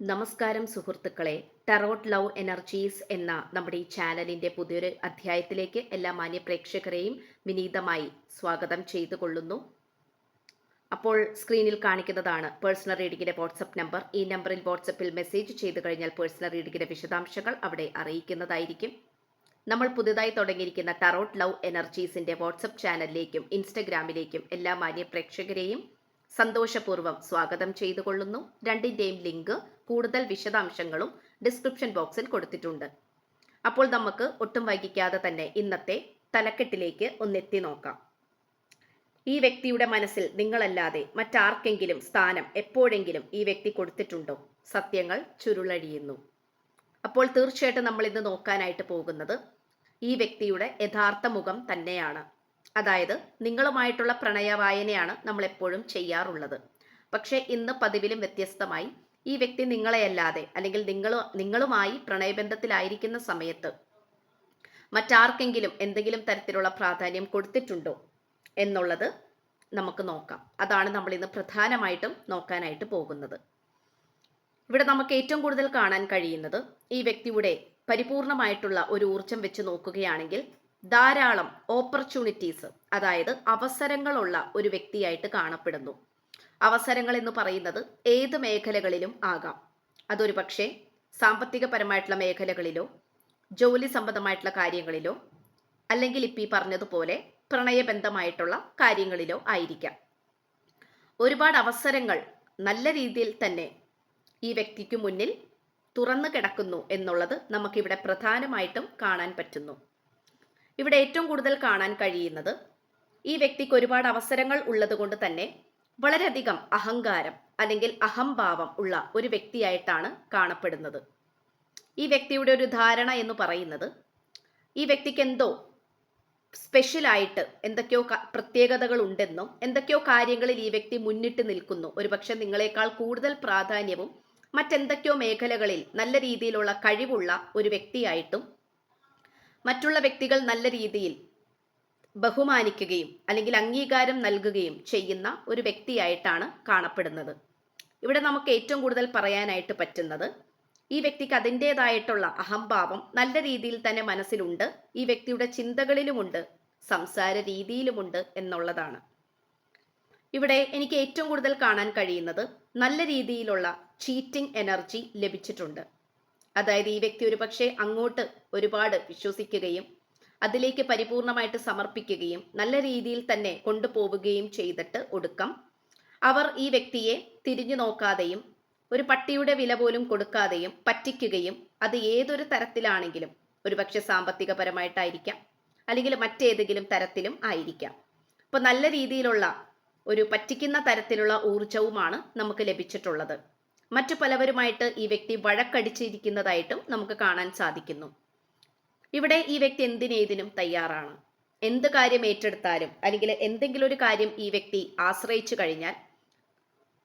നമസ്കാരം സുഹൃത്തുക്കളെ. Tarot love energies എന്ന നമ്മുടെ ഈ ചാനലിന്റെ പുതിയൊരു അധ്യായത്തിലേക്ക് എല്ലാ മാന്യപ്രേക്ഷകരെയും വിനീതമായി സ്വാഗതം ചെയ്തു കൊള്ളുന്നു അപ്പോൾ സ്ക്രീനിൽ കാണിക്കുന്നതാണ് പേഴ്സണൽ റീഡിങ്ങിന്റെ വാട്സപ്പ് നമ്പർ ഈ നമ്പറിൽ വാട്സപ്പിൽ മെസ്സേജ് ചെയ്തു കഴിഞ്ഞാൽ പേഴ്സണൽ റീഡിങ്ങിന്റെ വിശദാംശങ്ങൾ അവിടെ അറിയിക്കുന്നതായിരിക്കും. നമ്മൾ പുതുതായി തുടങ്ങിയിരിക്കുന്ന ടറോട്ട് ലവ് എനർജീസിന്റെ വാട്സപ്പ് ചാനലിലേക്കും ഇൻസ്റ്റഗ്രാമിലേക്കും എല്ലാ മാന്യപ്രേക്ഷകരെയും സന്തോഷപൂർവം സ്വാഗതം ചെയ്തു കൊള്ളുന്നു രണ്ടിന്റെയും ലിങ്ക് കൂടുതൽ വിശദാംശങ്ങളും ഡിസ്ക്രിപ്ഷൻ ബോക്സിൽ കൊടുത്തിട്ടുണ്ട്. അപ്പോൾ നമുക്ക് ഒട്ടും വൈകിക്കാതെ തന്നെ ഇന്നത്തെ തലക്കെട്ടിലേക്ക് ഒന്നെത്തി നോക്കാം. ഈ വ്യക്തിയുടെ മനസ്സിൽ നിങ്ങളല്ലാതെ മറ്റാർക്കെങ്കിലും സ്ഥാനം എപ്പോഴെങ്കിലും ഈ വ്യക്തി കൊടുത്തിട്ടുണ്ടോ? സത്യങ്ങൾ ചുരുളഴിയുന്നു. അപ്പോൾ തീർച്ചയായിട്ടും നമ്മൾ ഇന്ന് നോക്കാനായിട്ട് പോകുന്നത് ഈ വ്യക്തിയുടെ യഥാർത്ഥ മുഖം തന്നെയാണ്. അതായത് നിങ്ങളുമായിട്ടുള്ള പ്രണയവായനയാണ് നമ്മൾ എപ്പോഴും ചെയ്യാറുള്ളത്. പക്ഷേ ഇന്ന് പതിവിലും വ്യത്യസ്തമായി ഈ വ്യക്തി നിങ്ങളെയല്ലാതെ അല്ലെങ്കിൽ നിങ്ങൾ നിങ്ങളുമായി പ്രണയബന്ധത്തിലായിരിക്കുന്ന സമയത്ത് മറ്റാർക്കെങ്കിലും എന്തെങ്കിലും തരത്തിലുള്ള പ്രാധാന്യം കൊടുത്തിട്ടുണ്ടോ എന്നുള്ളത് നമുക്ക് നോക്കാം. അതാണ് നമ്മൾ ഇന്ന് പ്രധാനമായിട്ടും നോക്കാനായിട്ട് പോകുന്നത്. ഇവിടെ നമുക്ക് ഏറ്റവും കൂടുതൽ കാണാൻ കഴിയുന്നത് ഈ വ്യക്തിയുടെ പരിപൂർണമായിട്ടുള്ള ഒരു ഊർജം വെച്ച് നോക്കുകയാണെങ്കിൽ ധാരാളം ഓപ്പർച്യൂണിറ്റീസ് അതായത് അവസരങ്ങളുള്ള ഒരു വ്യക്തിയായിട്ട് കാണപ്പെടുന്നു. അവസരങ്ങൾ എന്ന് പറയുന്നത് ഏത് മേഖലകളിലും ആകാം. അതൊരു പക്ഷേ സാമ്പത്തികപരമായിട്ടുള്ള മേഖലകളിലോ ജോലി സംബന്ധമായിട്ടുള്ള കാര്യങ്ങളിലോ അല്ലെങ്കിൽ ഇപ്പം ഈ പറഞ്ഞതുപോലെ പ്രണയബന്ധമായിട്ടുള്ള കാര്യങ്ങളിലോ ആയിരിക്കാം. ഒരുപാട് അവസരങ്ങൾ നല്ല രീതിയിൽ തന്നെ ഈ വ്യക്തിക്ക് മുന്നിൽ തുറന്നു കിടക്കുന്നു എന്നുള്ളത് നമുക്കിവിടെ പ്രധാനമായിട്ടും കാണാൻ പറ്റുന്നു. ഇവിടെ ഏറ്റവും കൂടുതൽ കാണാൻ കഴിയുന്നത് ഈ വ്യക്തിക്ക് ഒരുപാട് അവസരങ്ങൾ ഉള്ളത് കൊണ്ട് തന്നെ വളരെയധികം അഹങ്കാരം അല്ലെങ്കിൽ അഹംഭാവം ഉള്ള ഒരു വ്യക്തിയായിട്ടാണ് കാണപ്പെടുന്നത്. ഈ വ്യക്തിയുടെ ഒരു ധാരണ എന്ന് പറയുന്നത് ഈ വ്യക്തിക്ക് എന്തോ സ്പെഷ്യലായിട്ട് എന്തൊക്കെയോ പ്രത്യേകതകൾ ഉണ്ടെന്നും എന്തൊക്കെയോ കാര്യങ്ങളിൽ ഈ വ്യക്തി മുന്നിട്ട് നിൽക്കുന്നു. ഒരുപക്ഷെ നിങ്ങളെക്കാൾ കൂടുതൽ പ്രാധാന്യവും മറ്റെന്തൊക്കെയോ മേഖലകളിൽ നല്ല രീതിയിലുള്ള കഴിവുള്ള ഒരു വ്യക്തിയായിട്ടും മറ്റുള്ള വ്യക്തികൾ നല്ല രീതിയിൽ ബഹുമാനിക്കുകയും അല്ലെങ്കിൽ അംഗീകാരം നൽകുകയും ചെയ്യുന്ന ഒരു വ്യക്തിയായിട്ടാണ് കാണപ്പെടുന്നത്. ഇവിടെ നമുക്ക് ഏറ്റവും കൂടുതൽ പറയാനായിട്ട് പറ്റുന്നത് ഈ വ്യക്തിക്ക് അതിന്റെതായിട്ടുള്ള അഹംഭാവം നല്ല രീതിയിൽ തന്നെ മനസ്സിലുണ്ട് ഈ വ്യക്തിയുടെ ചിന്തകളിലുമുണ്ട് സംസാര രീതിയിലുമുണ്ട് എന്നുള്ളതാണ്. ഇവിടെ എനിക്ക് ഏറ്റവും കൂടുതൽ കാണാൻ കഴിയുന്നത് നല്ല രീതിയിലുള്ള ചീറ്റിംഗ് എനർജി ലഭിച്ചിട്ടുണ്ട്. അതായത് ഈ വ്യക്തി ഒരുപക്ഷെ അങ്ങോട്ട് ഒരുപാട് വിശ്വസിക്കുകയും അതിലേക്ക് പരിപൂർണമായിട്ട് സമർപ്പിക്കുകയും നല്ല രീതിയിൽ തന്നെ കൊണ്ടുപോവുകയും ചെയ്തിട്ട് ഒടുക്കം. അവർ ഈ വ്യക്തിയെ തിരിഞ്ഞു നോക്കാതെയും ഒരു പട്ടിയുടെ വില പോലും കൊടുക്കാതെയും പറ്റിക്കുകയും അത് ഏതൊരു തരത്തിലാണെങ്കിലും ഒരുപക്ഷെ സാമ്പത്തികപരമായിട്ടായിരിക്കാം അല്ലെങ്കിൽ മറ്റേതെങ്കിലും തരത്തിലും ആയിരിക്കാം. അപ്പോൾ നല്ല രീതിയിലുള്ള ഒരു പറ്റിക്കുന്ന തരത്തിലുള്ള ഊർജവുമാണ് നമുക്ക് ലഭിച്ചിട്ടുള്ളത്. മറ്റു പലവരുമായിട്ട് ഈ വ്യക്തി വഴക്കടിച്ചിരിക്കുന്നതായിട്ടും നമുക്ക് കാണാൻ സാധിക്കുന്നു. ഇവിടെ ഈ വ്യക്തി എന്തിനേതിനും തയ്യാറാണ്? എന്ത് കാര്യം ഏറ്റെടുത്താലും അല്ലെങ്കിൽ എന്തെങ്കിലും ഒരു കാര്യം ഈ വ്യക്തി ആശ്രയിച്ചു കഴിഞ്ഞാൽ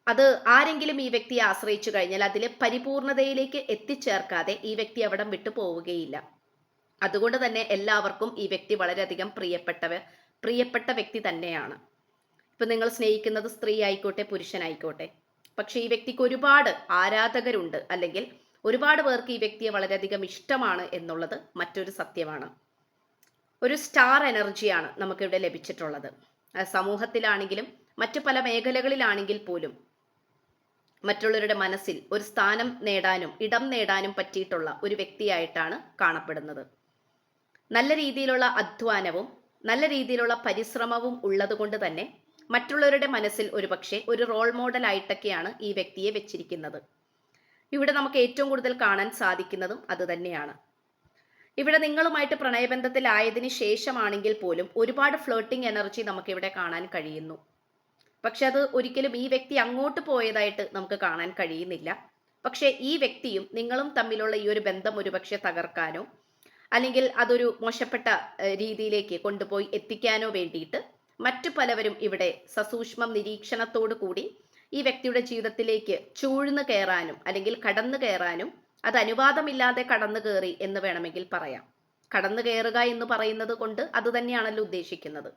അത് ആരെങ്കിലും ഈ വ്യക്തിയെ ആശ്രയിച്ചു കഴിഞ്ഞാൽ അതിലെ പരിപൂർണതയിലേക്ക് എത്തിച്ചേർക്കാതെ ഈ വ്യക്തി അവിടം വിട്ടു പോവുകയില്ല. അതുകൊണ്ട് തന്നെ എല്ലാവർക്കും ഈ വ്യക്തി വളരെയധികം പ്രിയപ്പെട്ടവ പ്രിയപ്പെട്ട വ്യക്തി തന്നെയാണ്. ഇപ്പൊ നിങ്ങൾ സ്നേഹിക്കുന്നത് സ്ത്രീ ആയിക്കോട്ടെ പുരുഷനായിക്കോട്ടെ. പക്ഷെ ഈ വ്യക്തിക്ക് ഒരുപാട് ആരാധകരുണ്ട്. അല്ലെങ്കിൽ ഒരുപാട് പേർക്ക് ഈ വ്യക്തിയെ വളരെയധികം ഇഷ്ടമാണ് എന്നുള്ളത് മറ്റൊരു സത്യമാണ്. ഒരു സ്റ്റാർ എനർജിയാണ് നമുക്കിവിടെ ലഭിച്ചിട്ടുള്ളത്. സമൂഹത്തിലാണെങ്കിലും മറ്റു പല മേഖലകളിലാണെങ്കിൽ പോലും മറ്റുള്ളവരുടെ മനസ്സിൽ ഒരു സ്ഥാനം നേടാനും ഇടം നേടാനും പറ്റിയിട്ടുള്ള ഒരു വ്യക്തിയായിട്ടാണ് കാണപ്പെടുന്നത്. നല്ല രീതിയിലുള്ള അധ്വാനവും നല്ല രീതിയിലുള്ള പരിശ്രമവും ഉള്ളതുകൊണ്ട് തന്നെ മറ്റുള്ളവരുടെ മനസ്സിൽ ഒരുപക്ഷെ ഒരു റോൾ മോഡൽ ആയിട്ടൊക്കെയാണ് ഈ വ്യക്തിയെ വെച്ചിരിക്കുന്നത്. ഇവിടെ നമുക്ക് ഏറ്റവും കൂടുതൽ കാണാൻ സാധിക്കുന്നതും അതുതന്നെയാണ് ഇവിടെ നിങ്ങളുമായിട്ട് പ്രണയബന്ധത്തിലായതിനു ശേഷമാണെങ്കിൽ പോലും ഒരുപാട് ഫ്ലോട്ടിംഗ് എനർജി നമുക്ക് ഇവിടെ കാണാൻ കഴിയുന്നു. പക്ഷെ അത് ഒരിക്കലും ഈ വ്യക്തി അങ്ങോട്ട് പോയതായിട്ട് നമുക്ക് കാണാൻ കഴിയുന്നില്ല. പക്ഷേ ഈ വ്യക്തിയും നിങ്ങളും തമ്മിലുള്ള ഈ ഒരു ബന്ധം ഒരുപക്ഷെ തകർക്കാനോ അല്ലെങ്കിൽ അതൊരു മോശപ്പെട്ട രീതിയിലേക്ക് കൊണ്ടുപോയി എത്തിക്കാനോ വേണ്ടിയിട്ട് മറ്റു പലവരും ഇവിടെ സസൂക്ഷ്മം നിരീക്ഷണത്തോടു കൂടി ഈ വ്യക്തിയുടെ ജീവിതത്തിലേക്ക് ചൂഴ്ന്ന് കയറാനും അല്ലെങ്കിൽ കടന്നു കയറാനും അത് അനുവാദമില്ലാതെ കടന്നു കയറി എന്ന് വേണമെങ്കിൽ പറയാം. കടന്നു കയറുക എന്ന് പറയുന്നത് കൊണ്ട് അത് തന്നെയാണല്ലോ ഉദ്ദേശിക്കുന്നത്.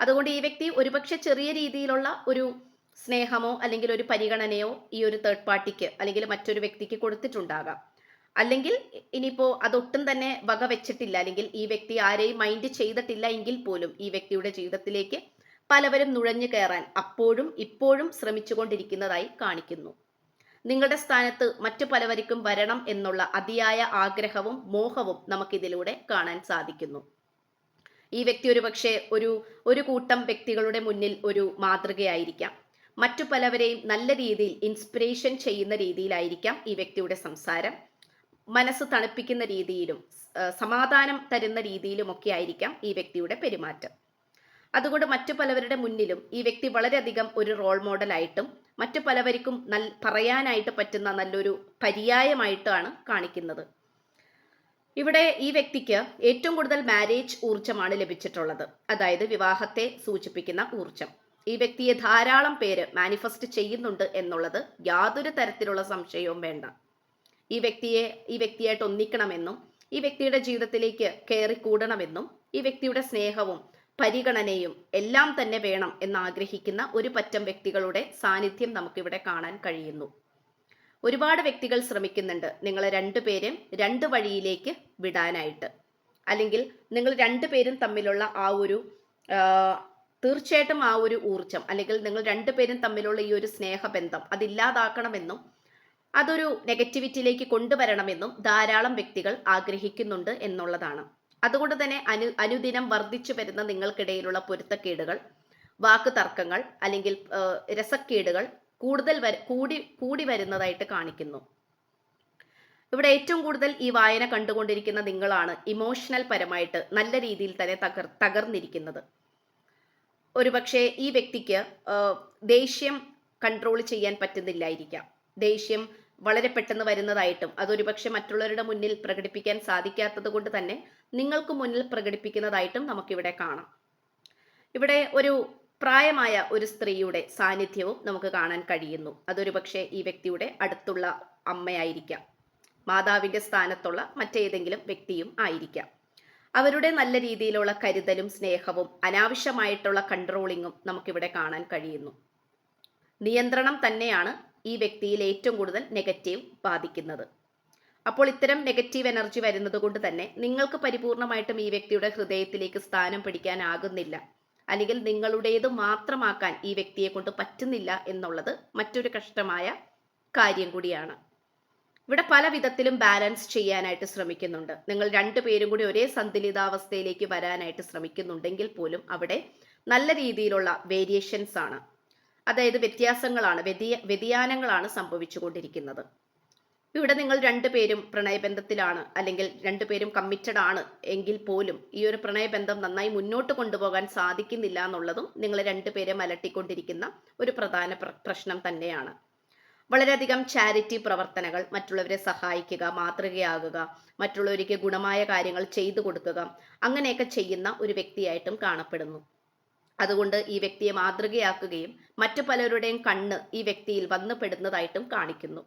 അതുകൊണ്ട് ഈ വ്യക്തി ഒരുപക്ഷെ ചെറിയ രീതിയിലുള്ള ഒരു സ്നേഹമോ അല്ലെങ്കിൽ ഒരു പരിഗണനയോ ഈ ഒരു തേർഡ് പാർട്ടിക്ക് അല്ലെങ്കിൽ മറ്റൊരു വ്യക്തിക്ക് കൊടുത്തിട്ടുണ്ടാകാം. അല്ലെങ്കിൽ ഇനിയിപ്പോൾ അതൊട്ടും തന്നെ വക വെച്ചിട്ടില്ല അല്ലെങ്കിൽ ഈ വ്യക്തി ആരെയും മൈൻഡ് ചെയ്തിട്ടില്ല എങ്കിൽ പോലും ഈ വ്യക്തിയുടെ ജീവിതത്തിലേക്ക് പലവരും നുഴഞ്ഞു കയറാൻ അപ്പോഴും ഇപ്പോഴും ശ്രമിച്ചുകൊണ്ടിരിക്കുന്നതായി കാണിക്കുന്നു. നിങ്ങളുടെ സ്ഥാനത്ത് മറ്റു പലവർക്കും വരണം എന്നുള്ള അതിയായ ആഗ്രഹവും മോഹവും നമുക്കിതിലൂടെ കാണാൻ സാധിക്കുന്നു. ഈ വ്യക്തി ഒരു പക്ഷേ ഒരു ഒരു കൂട്ടം വ്യക്തികളുടെ മുന്നിൽ ഒരു മാതൃകയായിരിക്കാം. മറ്റു പലവരെയും നല്ല രീതിയിൽ ഇൻസ്പിറേഷൻ ചെയ്യുന്ന രീതിയിലായിരിക്കാം ഈ വ്യക്തിയുടെ സംസാരം. മനസ്സ് തണുപ്പിക്കുന്ന രീതിയിലും സമാധാനം തരുന്ന രീതിയിലുമൊക്കെ ആയിരിക്കാം ഈ വ്യക്തിയുടെ പെരുമാറ്റം. അതുകൊണ്ട് മറ്റു പലവരുടെ മുന്നിലും ഈ വ്യക്തി വളരെയധികം ഒരു റോൾ മോഡലായിട്ടും മറ്റു പലവർക്കും നൽ പറയാനായിട്ട് പറ്റുന്ന നല്ലൊരു പര്യായമായിട്ടാണ് കാണിക്കുന്നത്. ഇവിടെ ഈ വ്യക്തിക്ക് ഏറ്റവും കൂടുതൽ മാരേജ് ഊർജമാണ് ലഭിച്ചിട്ടുള്ളത്. അതായത് വിവാഹത്തെ സൂചിപ്പിക്കുന്ന ഊർജം. ഈ വ്യക്തിയെ ധാരാളം പേര് മാനിഫെസ്റ്റ് ചെയ്യുന്നുണ്ട് എന്നുള്ളത് യാതൊരു തരത്തിലുള്ള സംശയവും വേണ്ട. ഈ വ്യക്തിയെ ഈ വ്യക്തിയായിട്ട് ഒന്നിക്കണമെന്നും ഈ വ്യക്തിയുടെ ജീവിതത്തിലേക്ക് കയറി കൂടണമെന്നും ഈ വ്യക്തിയുടെ സ്നേഹവും പരിഗണനയും എല്ലാം തന്നെ വേണം എന്നാഗ്രഹിക്കുന്ന ഒരു പറ്റം വ്യക്തികളുടെ സാന്നിധ്യം നമുക്കിവിടെ കാണാൻ കഴിയുന്നു. ഒരുപാട് വ്യക്തികൾ ശ്രമിക്കുന്നുണ്ട് നിങ്ങളെ രണ്ടുപേരും രണ്ട് വഴിയിലേക്ക് വിടാനായിട്ട്. അല്ലെങ്കിൽ നിങ്ങൾ രണ്ടുപേരും തമ്മിലുള്ള ആ ഒരു തീർച്ചയായിട്ടും ആ ഒരു ഊർജം അല്ലെങ്കിൽ നിങ്ങൾ രണ്ടുപേരും തമ്മിലുള്ള ഈ ഒരു സ്നേഹബന്ധം അതില്ലാതാക്കണമെന്നും അതൊരു നെഗറ്റിവിറ്റിയിലേക്ക് കൊണ്ടുവരണമെന്നും ധാരാളം വ്യക്തികൾ ആഗ്രഹിക്കുന്നുണ്ട് എന്നുള്ളതാണ്. അതുകൊണ്ട് തന്നെ അനു അനുദിനം വർദ്ധിച്ചു വരുന്ന നിങ്ങൾക്കിടയിലുള്ള പൊരുത്തക്കേടുകൾ വാക്ക് തർക്കങ്ങൾ അല്ലെങ്കിൽ രസക്കേടുകൾ കൂടുതൽ കൂടി കൂടി വരുന്നതായിട്ട് കാണിക്കുന്നു. ഇവിടെ ഏറ്റവും കൂടുതൽ ഈ വായന കണ്ടുകൊണ്ടിരിക്കുന്ന നിങ്ങളാണ് ഇമോഷണൽ പരമായിട്ട് നല്ല രീതിയിൽ തന്നെ തകർ തകർന്നിരിക്കുന്നത്. ഒരുപക്ഷെ ഈ വ്യക്തിക്ക് ദേഷ്യം കൺട്രോൾ ചെയ്യാൻ പറ്റുന്നില്ലായിരിക്കാം. ദേഷ്യം വളരെ പെട്ടെന്ന് വരുന്നതായിട്ടും അതൊരുപക്ഷെ മറ്റുള്ളവരുടെ മുന്നിൽ പ്രകടിപ്പിക്കാൻ സാധിക്കാത്തത് കൊണ്ട് തന്നെ നിങ്ങൾക്ക് മുന്നിൽ പ്രകടിപ്പിക്കുന്നതായിട്ടും നമുക്കിവിടെ കാണാം. ഇവിടെ ഒരു പ്രായമായ ഒരു സ്ത്രീയുടെ സാന്നിധ്യവും നമുക്ക് കാണാൻ കഴിയുന്നു. അതൊരു പക്ഷേ ഈ വ്യക്തിയുടെ അടുത്തുള്ള അമ്മയായിരിക്കാം. മാതാവിന്റെ സ്ഥാനത്തുള്ള മറ്റേതെങ്കിലും വ്യക്തിയും ആയിരിക്കാം. അവരുടെ നല്ല രീതിയിലുള്ള കരുതലും സ്നേഹവും അനാവശ്യമായിട്ടുള്ള കൺട്രോളിങ്ങും നമുക്കിവിടെ കാണാൻ കഴിയുന്നു. നിയന്ത്രണം തന്നെയാണ് ഈ വ്യക്തിയിൽ ഏറ്റവും കൂടുതൽ നെഗറ്റീവ് ബാധിക്കുന്നത്. അപ്പോൾ ഇത്തരം നെഗറ്റീവ് എനർജി വരുന്നത് കൊണ്ട് തന്നെ നിങ്ങൾക്ക് പരിപൂർണമായിട്ടും ഈ വ്യക്തിയുടെ ഹൃദയത്തിലേക്ക് സ്ഥാനം പിടിക്കാനാകുന്നില്ല. അല്ലെങ്കിൽ നിങ്ങളുടേത് മാത്രമാക്കാൻ ഈ വ്യക്തിയെ കൊണ്ട് പറ്റുന്നില്ല എന്നുള്ളത് മറ്റൊരു കഷ്ടമായ കാര്യം കൂടിയാണ്. ഇവിടെ പല വിധത്തിലും ബാലൻസ് ചെയ്യാനായിട്ട് ശ്രമിക്കുന്നുണ്ട്. നിങ്ങൾ രണ്ടുപേരും കൂടി ഒരേ സന്തുലിതാവസ്ഥയിലേക്ക് വരാനായിട്ട് ശ്രമിക്കുന്നുണ്ടെങ്കിൽ പോലും അവിടെ നല്ല രീതിയിലുള്ള വേരിയേഷൻസ് ആണ്. അതായത് വ്യത്യാസങ്ങളാണ് വ്യതിയ വ്യതിയാനങ്ങളാണ് സംഭവിച്ചുകൊണ്ടിരിക്കുന്നത്. ഇവിടെ നിങ്ങൾ രണ്ടുപേരും പ്രണയബന്ധത്തിലാണ് അല്ലെങ്കിൽ രണ്ടുപേരും കമ്മിറ്റഡ് ആണ് എങ്കിൽ പോലും ഈ ഒരു പ്രണയബന്ധം നന്നായി മുന്നോട്ട് കൊണ്ടുപോകാൻ സാധിക്കുന്നില്ല എന്നുള്ളതും നിങ്ങൾ രണ്ടുപേരെ അലട്ടിക്കൊണ്ടിരിക്കുന്ന ഒരു പ്രധാന പ്ര- പ്രശ്നം തന്നെയാണ്. വളരെയധികം ചാരിറ്റി പ്രവർത്തനങ്ങൾ മറ്റുള്ളവരെ സഹായിക്കുക മാതൃകയാകുക മറ്റുള്ളവർക്ക് ഗുണമായ കാര്യങ്ങൾ ചെയ്തു കൊടുക്കുക അങ്ങനെയൊക്കെ ചെയ്യുന്ന ഒരു വ്യക്തിയായിട്ടും കാണപ്പെടുന്നു. അതുകൊണ്ട് ഈ വ്യക്തിയെ മാതൃകയാക്കുകയും മറ്റു പലരുടെയും കണ്ണ് ഈ വ്യക്തിയിൽ വന്നു പെടുന്നതായിട്ടും കാണിക്കുന്നു.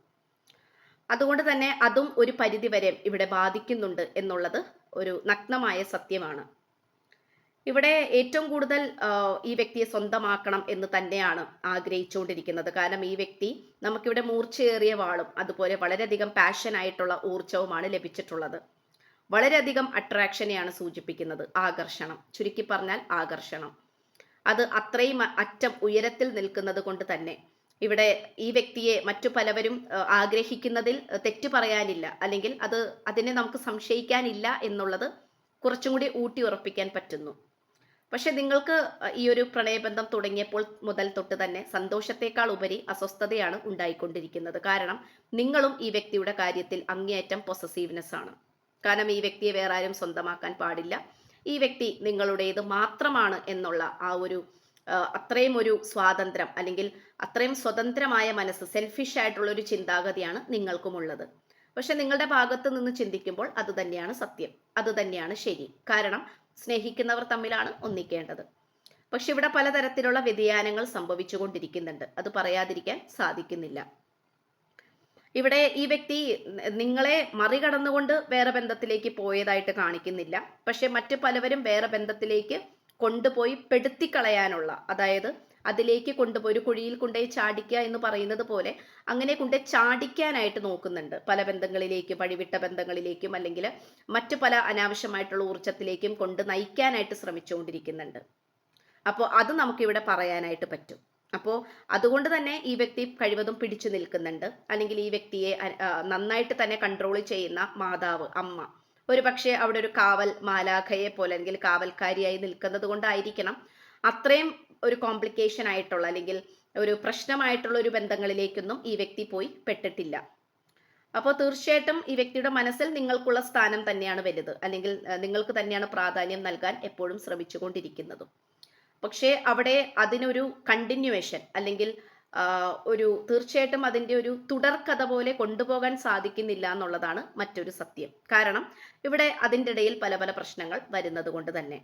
അതുകൊണ്ട് തന്നെ അതും ഒരു പരിധിവരെ ഇവിടെ ബാധിക്കുന്നുണ്ട് എന്നുള്ളത് ഒരു നഗ്നമായ സത്യമാണ്. ഇവിടെ ഏറ്റവും കൂടുതൽ ഈ വ്യക്തിയെ സ്വന്തമാക്കണം എന്ന് തന്നെയാണ് ആഗ്രഹിച്ചുകൊണ്ടിരിക്കുന്നത്. കാരണം ഈ വ്യക്തി നമുക്കിവിടെ മൂർച്ചയേറിയ വാളും അതുപോലെ വളരെയധികം പാഷൻ ആയിട്ടുള്ള ഊർജവുമാണ് ലഭിച്ചിട്ടുള്ളത്. വളരെയധികം അട്രാക്ഷനെയാണ് സൂചിപ്പിക്കുന്നത് ആകർഷണം. ചുരുക്കി പറഞ്ഞാൽ ആകർഷണം. അത് അത്രയും അറ്റം ഉയരത്തിൽ നിൽക്കുന്നത് കൊണ്ട് തന്നെ. ഇവിടെ ഈ വ്യക്തിയെ മറ്റു പലവരും ആഗ്രഹിക്കുന്നതിൽ തെറ്റു പറയാനില്ല. അല്ലെങ്കിൽ അത് അതിനെ നമുക്ക് സംശയിക്കാനില്ല എന്നുള്ളത് കുറച്ചും കൂടി ഊട്ടി ഉറപ്പിക്കാൻ പറ്റുന്നു. പക്ഷെ നിങ്ങൾക്ക് ഈ ഒരു പ്രണയബന്ധം തുടങ്ങിയപ്പോൾ മുതൽ തൊട്ട് തന്നെ സന്തോഷത്തെക്കാൾ ഉപരി അസ്വസ്ഥതയാണ് ഉണ്ടായിക്കൊണ്ടിരിക്കുന്നത്. കാരണം നിങ്ങളും ഈ വ്യക്തിയുടെ കാര്യത്തിൽ അങ്ങേയറ്റം പൊസസീവ്നെസ് ആണ്. കാരണം ഈ വ്യക്തിയെ വേറെ ആരും സ്വന്തമാക്കാൻ പാടില്ല. ഈ വ്യക്തി നിങ്ങളുടേത് മാത്രമാണ് എന്നുള്ള ആ ഒരു അത്രയും ഒരു സ്വാതന്ത്ര്യം അല്ലെങ്കിൽ അത്രയും സ്വതന്ത്രമായ മനസ്സ് സെൽഫിഷ് ആയിട്ടുള്ള ഒരു ചിന്താഗതിയാണ് നിങ്ങൾക്കുമുള്ളത്. പക്ഷെ നിങ്ങളുടെ ഭാഗത്ത് നിന്ന് ചിന്തിക്കുമ്പോൾ അത് തന്നെയാണ് സത്യം അത് തന്നെയാണ് ശരി. കാരണം സ്നേഹിക്കുന്നവർ തമ്മിലാണ് ഒന്നിക്കേണ്ടത്. പക്ഷെ ഇവിടെ പലതരത്തിലുള്ള വ്യതിയാനങ്ങൾ സംഭവിച്ചുകൊണ്ടിരിക്കുന്നുണ്ട്. അത് പറയാതിരിക്കാൻ സാധിക്കുന്നില്ല. ഇവിടെ ഈ വ്യക്തി നിങ്ങളെ മറികടന്നുകൊണ്ട് വേറെ ബന്ധത്തിലേക്ക് പോയതായിട്ട് കാണിക്കുന്നില്ല. പക്ഷെ മറ്റു പലവരും വേറെ ബന്ധത്തിലേക്ക് കൊണ്ടുപോയി പെടുത്തിക്കളയാനുള്ള അതായത് അതിലേക്ക് കൊണ്ടുപോയി ഒരു കുഴിയിൽ കൊണ്ടുപോയി ചാടിക്കുക എന്ന് പറയുന്നത് പോലെ അങ്ങനെ കൊണ്ട് ചാടിക്കാനായിട്ട് നോക്കുന്നുണ്ട്. പല ബന്ധങ്ങളിലേക്കും വഴിവിട്ട ബന്ധങ്ങളിലേക്കും അല്ലെങ്കിൽ മറ്റു പല അനാവശ്യമായിട്ടുള്ള ഊർജത്തിലേക്കും കൊണ്ട് നയിക്കാനായിട്ട് ശ്രമിച്ചുകൊണ്ടിരിക്കുന്നുണ്ട്. അപ്പോൾ അത് നമുക്കിവിടെ പറയാനായിട്ട് പറ്റും. അപ്പോൾ അതുകൊണ്ട് തന്നെ ഈ വ്യക്തി കഴിവതും പിടിച്ചു നിൽക്കുന്നുണ്ട്. അല്ലെങ്കിൽ ഈ വ്യക്തിയെ നന്നായിട്ട് തന്നെ കൺട്രോൾ ചെയ്യുന്ന മാതാവ് അമ്മ. ഒരു പക്ഷേ അവിടെ ഒരു കാവൽ മാലാഖയെ പോലെ അല്ലെങ്കിൽ കാവൽക്കാരിയായി നിൽക്കുന്നത് കൊണ്ടായിരിക്കണം അത്രയും ഒരു കോംപ്ലിക്കേഷൻ ആയിട്ടുള്ള അല്ലെങ്കിൽ ഒരു പ്രശ്നമായിട്ടുള്ള ഒരു ബന്ധങ്ങളിലേക്കൊന്നും ഈ വ്യക്തി പോയി പെട്ടിട്ടില്ല. അപ്പോൾ തീർച്ചയായിട്ടും ഈ വ്യക്തിയുടെ മനസ്സിൽ നിങ്ങൾക്കുള്ള സ്ഥാനം തന്നെയാണ് വലുത്. അല്ലെങ്കിൽ നിങ്ങൾക്ക് തന്നെയാണ് പ്രാധാന്യം നൽകാൻ എപ്പോഴും ശ്രമിച്ചുകൊണ്ടിരിക്കുന്നതും. പക്ഷേ അവിടെ അതിനൊരു കണ്ടിന്യൂവേഷൻ അല്ലെങ്കിൽ ഒരു തീർച്ചയായിട്ടും അതിന്റെ ഒരു തുടർക്കഥ പോലെ കൊണ്ടുപോകാൻ സാധിക്കുന്നില്ല എന്നുള്ളതാണ് മറ്റൊരു സത്യം. കാരണം ഇവിടെ അതിന്റെ ഇടയിൽ പല പല പ്രശ്നങ്ങൾ വരുന്നത് കൊണ്ട് തന്നെ.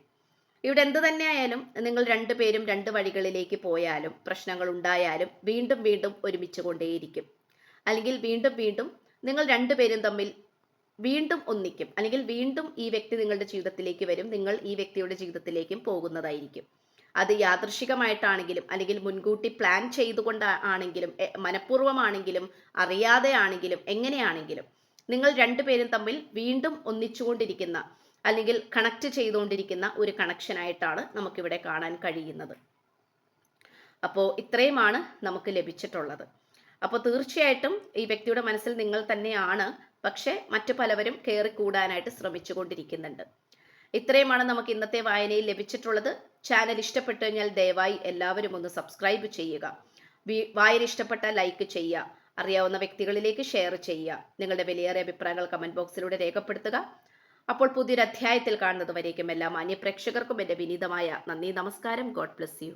ഇവിടെ എന്ത് തന്നെയായാലും നിങ്ങൾ രണ്ടുപേരും രണ്ട് വഴികളിലേക്ക് പോയാലും പ്രശ്നങ്ങൾ ഉണ്ടായാലും വീണ്ടും വീണ്ടും ഒരുമിച്ച് കൊണ്ടേയിരിക്കും. അല്ലെങ്കിൽ വീണ്ടും വീണ്ടും നിങ്ങൾ രണ്ടുപേരും തമ്മിൽ വീണ്ടും ഒന്നിക്കും. അല്ലെങ്കിൽ വീണ്ടും ഈ വ്യക്തി നിങ്ങളുടെ ജീവിതത്തിലേക്ക് വരും. നിങ്ങൾ ഈ വ്യക്തിയുടെ ജീവിതത്തിലേക്കും പോകുന്നതായിരിക്കും. അത് യാദൃശികമായിട്ടാണെങ്കിലും അല്ലെങ്കിൽ മുൻകൂട്ടി പ്ലാൻ ചെയ്തുകൊണ്ട് ആണെങ്കിലും മനഃപൂർവമാണെങ്കിലും അറിയാതെ ആണെങ്കിലും എങ്ങനെയാണെങ്കിലും നിങ്ങൾ രണ്ടുപേരും തമ്മിൽ വീണ്ടും ഒന്നിച്ചുകൊണ്ടിരിക്കുന്ന അല്ലെങ്കിൽ കണക്ട് ചെയ്തുകൊണ്ടിരിക്കുന്ന ഒരു കണക്ഷനായിട്ടാണ് നമുക്കിവിടെ കാണാൻ കഴിയുന്നത്. അപ്പോൾ ഇത്രയുമാണ് നമുക്ക് ലഭിച്ചിട്ടുള്ളത്. അപ്പോൾ തീർച്ചയായിട്ടും ഈ വ്യക്തിയുടെ മനസ്സിൽ നിങ്ങൾ തന്നെയാണ്. പക്ഷേ മറ്റു പലവരും കയറി കൂടാനായിട്ട് ശ്രമിച്ചുകൊണ്ടിരിക്കുന്നുണ്ട്. ഇത്രയുമാണ് നമുക്ക് ഇന്നത്തെ വായനയിൽ ലഭിച്ചിട്ടുള്ളത്. ചാനൽ ഇഷ്ടപ്പെട്ടു കഴിഞ്ഞാൽ ദയവായി എല്ലാവരും ഒന്ന് സബ്സ്ക്രൈബ് ചെയ്യുക. വായന ഇഷ്ടപ്പെട്ട ലൈക്ക് ചെയ്യുക. അറിയാവുന്ന വ്യക്തികളിലേക്ക് ഷെയർ ചെയ്യുക. നിങ്ങളുടെ വിലയേറിയ അഭിപ്രായങ്ങൾ കമന്റ് ബോക്സിലൂടെ രേഖപ്പെടുത്തുക. അപ്പോൾ പുതിയൊരു അധ്യായത്തിൽ കാണുന്നത് വരേക്കും എല്ലാ മാന്യ പ്രേക്ഷകർക്കും എന്റെ വിനീതമായ നന്ദി നമസ്കാരം. God bless you